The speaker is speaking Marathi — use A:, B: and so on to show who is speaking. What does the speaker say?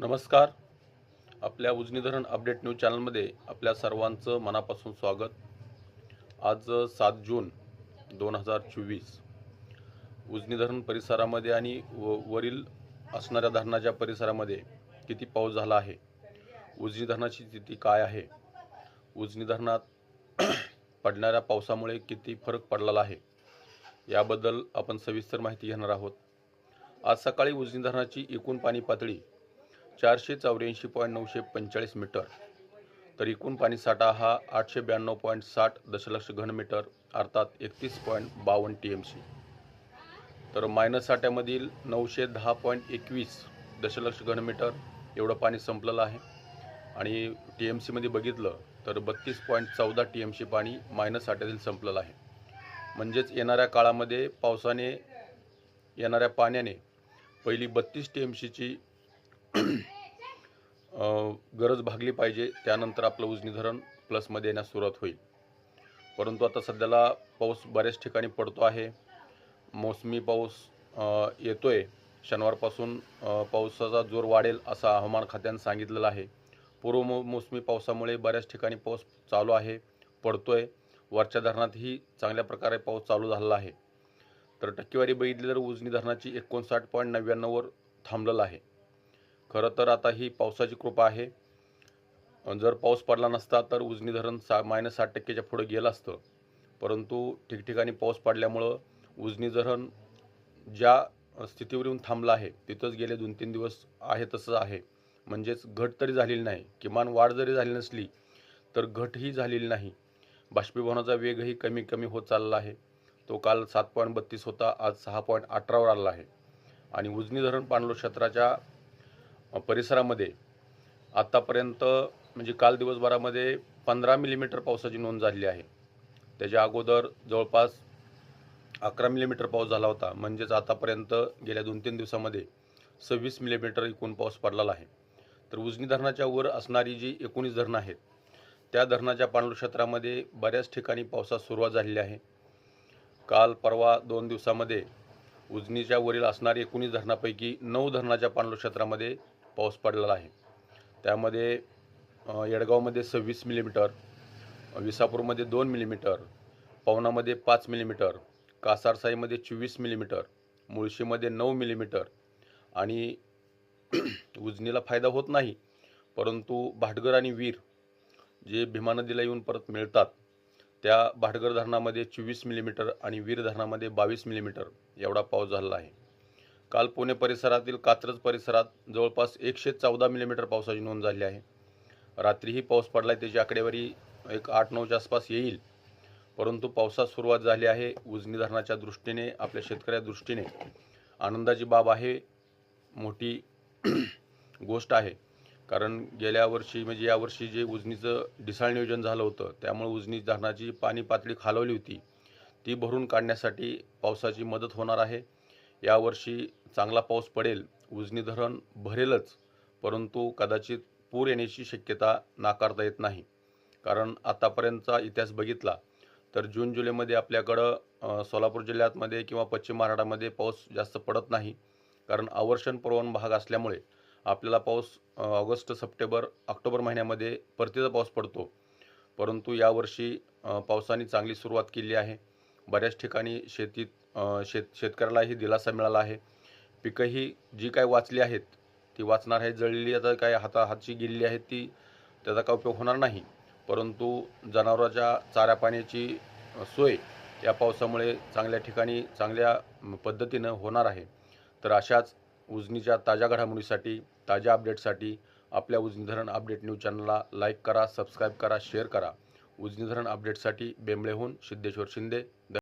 A: नमस्कार. आपल्या उजनी धरण अपडेट न्यूज चॅनलमध्ये आपल्या सर्वांचं मनापासून स्वागत. आज सात जून दोन हजार चोवीस. उजनी धरण परिसरामध्ये आणि व वरील असणाऱ्या धरणाच्या परिसरामध्ये किती पाऊस झाला आहे? उजनी धरणाची स्थिती काय आहे? उजनी धरणात पडणाऱ्या पावसामुळे किती फरक पडलेला आहे? याबद्दल आपण सविस्तर माहिती घेणार आहोत. आज सकाळी उजनी धरणाची एकूण पाणी पातळी चारशे चौऱ्याऐंशी पॉईंट नऊशे पंचेचाळीस मीटर. तर एकूण पाणीसाठा हा आठशे ब्याण्णव पॉईंट साठ दशलक्ष घनमीटर अर्थात एकतीस पॉईंट बावन्न टी एम सी तर मायनस साठ्यामधील नऊशे दहा पॉईंट एकवीस दशलक्ष घनमीटर एवढं पाणी संपलेलं आहे. आणि टी एम सीमध्ये बघितलं तर बत्तीस पॉईंट चौदा टी एम सी पाणी मायनस साठ्यातील संपलेलं आहे. म्हणजेच येणाऱ्या काळामध्ये पावसाने येणाऱ्या पाण्याने पहिली बत्तीस टी एम सीची गरज भागली पाहिजे त्यानंतर आपलं उजनी धरण प्लसमध्ये येण्यास सुरुवात होईल. परंतु आता सध्याला पाऊस बऱ्याच ठिकाणी पडतो आहे. मोसमी पाऊस येतो आहे शनिवारपासून पावसाचा जोर वाढेल असं हवामान खात्यानं सांगितलेलं आहे. पूर्व मो मोसमी पावसामुळे बऱ्याच ठिकाणी पाऊस चालू आहे पडतो आहे वरच्या धरणातही चांगल्या प्रकारे पाऊस चालू झालेला आहे. तर टक्केवारी बघितली तर उजनी धरणाची एकोणसाठ पॉईंट नव्याण्णववर थांबलेलं आहे. खरं तर आता ही पावसाची कृपा आहे. जर पाऊस पडला नसता तर उजनी धरण सा मायनस साठ टक्केच्या पुढे गेलं असतं. परंतु ठिकठिकाणी पाऊस पडल्यामुळं उजनी धरण ज्या स्थितीवर येऊन थांबलं आहे तिथंच गेले दोन तीन दिवस आहे तसंच आहे. म्हणजेच घट तरी झालेली नाही. किमान वाढ जरी झाली नसली तर घटही झालेली नाही. बाष्पीभवनाचा वेगही कमी कमी होत चालला आहे. तो काल सात पॉईंट बत्तीस होता आज सहा पॉईंट अठरावर आला आहे. आणि उजनी धरण पाणलोट क्षेत्राच्या परिसरामध्ये आत्तापर्यंत म्हणजे काल दिवसभरामध्ये पंधरा मिलीमीटर पावसाची नोंद झालेली आहे. त्याच्या अगोदर जवळपास अकरा मिलीमीटर पाऊस झाला होता. म्हणजेच आतापर्यंत गेल्या दोन तीन दिवसामध्ये सव्वीस मिलीमीटर एकूण पाऊस पडलेला आहे. तर उजनी धरणाच्या वर असणारी जी एकोणीस धरणं आहेत त्या धरणाच्या पाणलोट क्षेत्रामध्ये बऱ्याच ठिकाणी पावसास सुरुवात झालेली आहे. काल परवा दोन दिवसामध्ये उजनीच्या वरील असणारी एकोणीस धरणापैकी नऊ धरणाच्या पाणलोट क्षेत्रामध्ये पाऊस पडलेला आहे. त्यामध्ये येडगावमध्ये सव्वीस मिलीमीटर विसापूरमध्ये दोन मिलीमीटर पवनामध्ये पाच मिलीमीटर कासारसाईमध्ये चोवीस मिलीमीटर मुळशीमध्ये नऊ मिलीमीटर आणि उजनीला फायदा होत नाही परंतु भाटगर आणि वीर जे भीमा नदीला येऊन परत मिळतात त्या भाटगर धरणामध्ये चोवीस मिलीमीटर आणि वीर धरणामध्ये बावीस मिलीमीटर एवढा पाऊस झालेला आहे. काल पुणे परिसरातील कात्रज परिसरात जवळपास एकशे चौदा मिलीमीटर पावसाची नोंद झाली आहे. रात्रीही पाऊस पडला आहे त्याची आकडेवारी एक आठ नऊच्या आसपास येईल. परंतु पावसास सुरुवात झाली आहे. उजनी धरणाच्या दृष्टीने आपल्या शेतकऱ्या दृष्टीने आनंदाची बाब आहे. मोठी गोष्ट आहे. कारण गेल्या वर्षी म्हणजे यावर्षी जे उजनीचं डिसाळ नियोजन झालं होतं त्यामुळे उजनी धरणाची पाणी पातळी खालवली होती. ती भरून काढण्यासाठी पावसाची मदत होणार आहे. यावर्षी चांगला पाऊस पडेल उजनी धरण भरेलच परंतु कदाचित पूर येण्याची शक्यता नाकारता येत नाही. कारण आतापर्यंतचा इतिहास बघितला तर जून जुलैमध्ये आपल्याकडं सोलापूर जिल्ह्यातमध्ये किंवा पश्चिम महाराष्ट्रामध्ये पाऊस जास्त पडत नाही. कारण आवर्षण प्रवण भाग असल्यामुळे आपल्याला पाऊस ऑगस्ट सप्टेंबर ऑक्टोबर महिन्यामध्ये परतीचा पाऊस पडतो. परंतु यावर्षी पावसाने चांगली सुरुवात केली आहे. बऱ्याच ठिकाणी शेतीत शेत शेतकऱ्यालाही दिलासा मिळाला आहे. पिकंही जी काय वाचली आहेत ती वाचणार आहे. जळलेली आता काय हाता हातची गेलेली आहेत ती त्याचा काय उपयोग होणार नाही. परंतु जनावरांच्या चाऱ्या पाण्याची सोय या पावसामुळे चांगल्या ठिकाणी चांगल्या पद्धतीनं होणार आहे. तर अशाच उजनीच्या ताज्या घडामोडीसाठी ताज्या अपडेटसाठी आपल्या उजनी धरण अपडेट न्यूज चॅनलला लाईक करा सबस्क्राईब करा शेअर करा. उजनी धरण अपडेटसाठी बेंबळेहून सिद्धेश्वर शिंदे